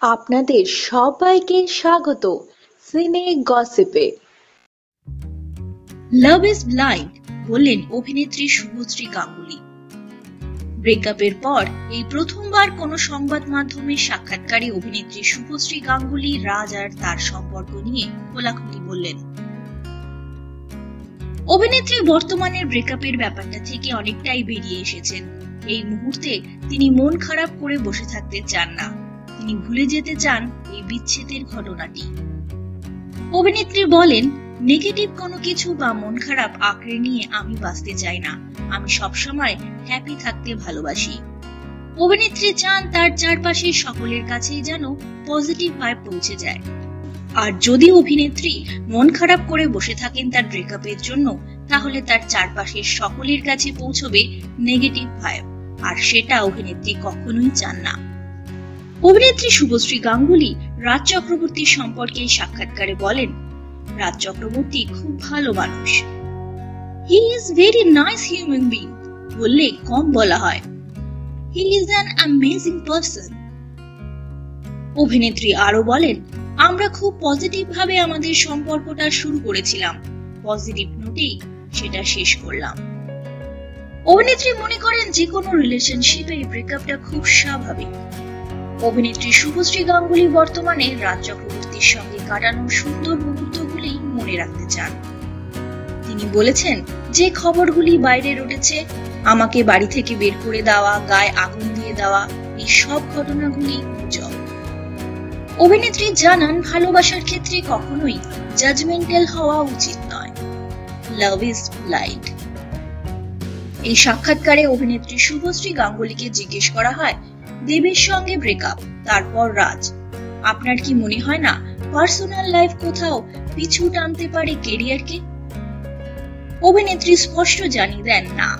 আপনাদের সবাইকে স্বাগত সিনে গসিপে। লাভ ইজ ব্লাইন্ড বললেন অভিনেত্রী শুভশ্রী গাঙ্গুলি। ব্রেকআপের পর এই প্রথমবার কোনো সংবাদ মাধ্যমে সাক্ষাৎকারে অভিনেত্রী শুভশ্রী গাঙ্গুলি রাজ আর তার সম্পর্ক নিয়ে খোলাখুলি বললেন। অভিনেত্রী বর্তমানে ব্রেকআপের ব্যাপারটা থেকে অনেকটাই বেরিয়ে এসেছেন। এই মুহূর্তে তিনি মন খারাপ করে বসে থাকতে চান না। তিনি ভুলে যেতে চান এই বিচ্ছেদের ঘটনাটি। অভিনেত্রী বলেন, নেগেটিভ কোনো কিছু বা মন খারাপ আঁকড়ে নিয়ে আমি বাঁচতে চাই না। আমি সবসময় হ্যাপি থাকতে ভালোবাসি। অভিনেত্রী চান তার চারপাশে সকলের কাছেই যেন পজিটিভ ভাইব পৌঁছে যায়। আর যদি অভিনেত্রী মন খারাপ করে বসে থাকেন তার ব্রেকআপের জন্য, তাহলে তার চারপাশের সকলের কাছে পৌঁছবে নেগেটিভ ভাইব। আর সেটা অভিনেত্রী কখনোই চান না। অভিনেত্রী শুভশ্রী গাঙ্গুলি রাজ চক্রবর্তীর সম্পর্কে সাক্ষাৎকারে বলেন, রাজ চক্রবর্তী খুব ভালো মানুষ। He is very nice human being বললে কম বলা হয়। He is an amazing person অভিনেত্রী আরও বলেন, আমরা খুব পজিটিভ ভাবে আমাদের সম্পর্কটা শুরু করেছিলাম। পজিটিভ নোটেই সেটা শেষ করলাম। অভিনেত্রী মনে করেন যে কোনো রিলেশনশিপে ব্রেকআপটা খুব স্বাভাবিক। অভিনেত্রী শুভশ্রী গাঙ্গুলি বর্তমানে রাজ চক্রবর্তীর সঙ্গে কাটানো সুন্দর মুহূর্তগুলি মনে রাখতে চান। তিনি বলেছেন, যে খবরগুলি বাইরে উঠেছে আমাকে বাড়ি থেকে বের করে দেওয়া, গায়ে আগুন দিয়ে দেওয়া, এই সব ঘটনাগুলি গুজব। অভিনেত্রী জানান, ভালোবাসার ক্ষেত্রে কখনোই জাজমেন্টাল হওয়া উচিত নয়। লাভ ইজ ব্লাইন্ড এই সাক্ষাৎকারে অভিনেত্রী শুভশ্রী গাঙ্গুলিকে জিজ্ঞেস করা হয় দেবের সঙ্গে ব্রেকআপ তারপর রাজ। আপনার কি মনে হয় না পার্সোনাল লাইফ কোথাও পিছু টানতে পারে কেরিয়ারকে অভিনেত্রী স্পষ্ট জানিয়ে দেন, না।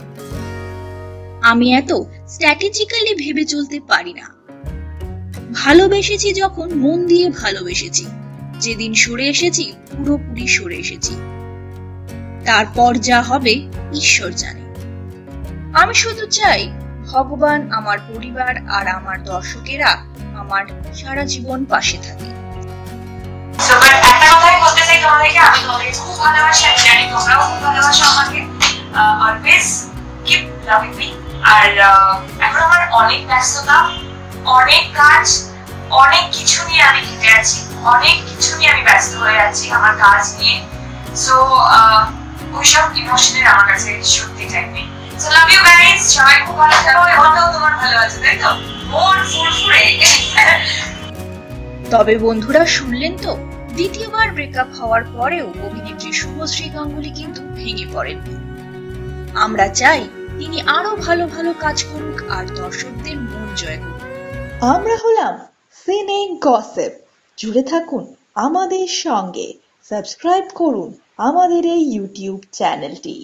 আমি এত স্ট্র্যাটেজিক্যালি ভেবে চলতে পারি না। ভালোবেসেছি যখন, মন দিয়ে ভালোবেসেছি। যেদিন সরে এসেছি, পুরোপুরি সরে এসেছি। তারপর যা হবে, ঈশ্বর জানে। আমি শুধু চাই ভগবান আমার পরিবার আর আমার দর্শকেরা আমার সারা জীবন পাশে থাকে। আর এখন অনেক ব্যস্ততা, অনেক কাজ, অনেক কিছু নিয়ে আমি ঘেটে আছি, অনেক কিছু নিয়ে আমি ব্যস্ত হয়ে আছি আমার কাজ নিয়ে। সো ওইসব ইমোশনের আমার কাছে সত্যি টাইম নেই। সো লাভ ইউ গাইস সবাই খুব ভালো থাকো এমনটাও তোমার ভালো আছে তাই তো? মন ফুরফুরে। তবে বন্ধুরা শুনলেন তো? দ্বিতীয়বার ব্রেকআপ হওয়ার পরেও অভিনেত্রী শুভশ্রী গাঙ্গুলি কিন্তু ভেঙে পড়েননি আমরা চাই তিনি আরও ভালো ভালো কাজ করুক আর দর্শকদের মন জয় করুক। আমরা হলাম সিনে গসিপ জুড়ে থাকুন আমাদের সঙ্গে। সাবস্ক্রাইব করুন আমাদের এই ইউটিউব চ্যানেলটি